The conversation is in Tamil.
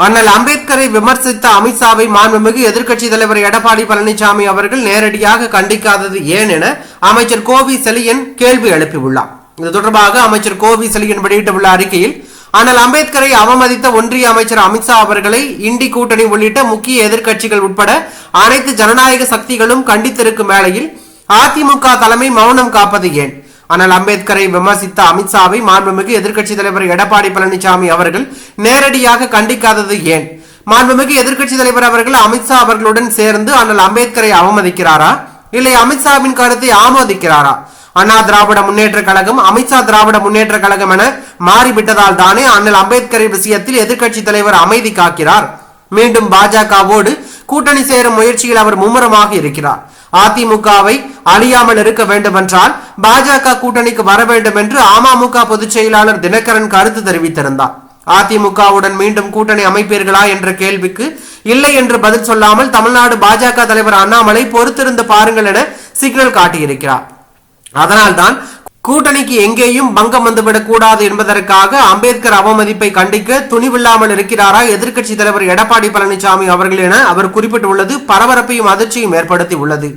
அண்ணல் அம்பேத்கரை விமர்சித்த அமித்ஷாவை மாண்புமிகு எதிர்க்கட்சி தலைவர் எடப்பாடி பழனிசாமி அவர்கள் நேரடியாக கண்டிக்காதது ஏன் என அமைச்சர் கோவி செலியன் கேள்வி எழுப்பியுள்ளார். இது தொடர்பாக அமைச்சர் கோவி செலியன் வெளியிட்டுள்ள அறிக்கையில் அண்ணல் அம்பேத்கரை அவமதித்த ஒன்றிய அமைச்சர் அமித்ஷா அவர்களை இண்டி கூட்டணி உள்ளிட்ட முக்கிய எதிர்க்கட்சிகள் உட்பட அனைத்து ஜனநாயக சக்திகளும் கண்டித்திருக்கும் வேளையில் அதிமுக தலைமை மௌனம் காப்பது ஏன்? ஆனால் அம்பேத்கரை விமர்சித்த அமித்ஷாவை மாண்புமிகு எதிர்க்கட்சி தலைவர் எடப்பாடி பழனிசாமி அவர்கள் நேரடியாக கண்டிக்காதது ஏன்? மாண்புமிகு எதிர்க்கட்சி தலைவர் அவர்கள் அமித்ஷா அவர்களுடன் சேர்ந்து அண்ணல் அம்பேத்கரை அவமதிக்கிறாரா? இல்லை அமித்ஷாவின் கருத்தை ஆமோதிக்கிறாரா? அண்ணா திராவிட முன்னேற்ற கழகம் அமித்ஷா திராவிட முன்னேற்ற கழகம் என மாறிவிட்டதால் தானே அண்ணல் அம்பேத்கரை விஷயத்தில் எதிர்க்கட்சி தலைவர் அமைதி காக்கிறார். மீண்டும் பாஜகவோடு கூட்டணி சேரும் முயற்சியில் அவர் மும்முரமாக இருக்கிறார். அதிமுகவை அழியாமல் இருக்க வேண்டுமென்றால் பாஜக கூட்டணிக்கு வர வேண்டும் என்று அமமுக பொதுச் செயலாளர் தினகரன் கருத்து தெரிவித்திருந்தார். அதிமுகவுடன் மீண்டும் கூட்டணி அமைப்பீர்களா என்ற கேள்விக்கு இல்லை என்று பதில் சொல்லாமல் தமிழ்நாடு பாஜக தலைவர் அண்ணாமலை பொறுத்திருந்து பாருங்கள் என சிக்னல் காட்டியிருக்கிறார். அதனால்தான் கூட்டணிக்கு எங்கேயும் பங்கம் வந்துவிடக் கூடாது என்பதற்காக அம்பேத்கர் அவமதிப்பை கண்டிக்க துணிவில்லாமல் இருக்கிறாரா எதிர்க்கட்சி தலைவர் எடப்பாடி பழனிசாமி அவர்கள் என அவர் குறிப்பிட்டுள்ளது. பரபரப்பையும் அதிர்ச்சியும் ஏற்படுத்தி உள்ளது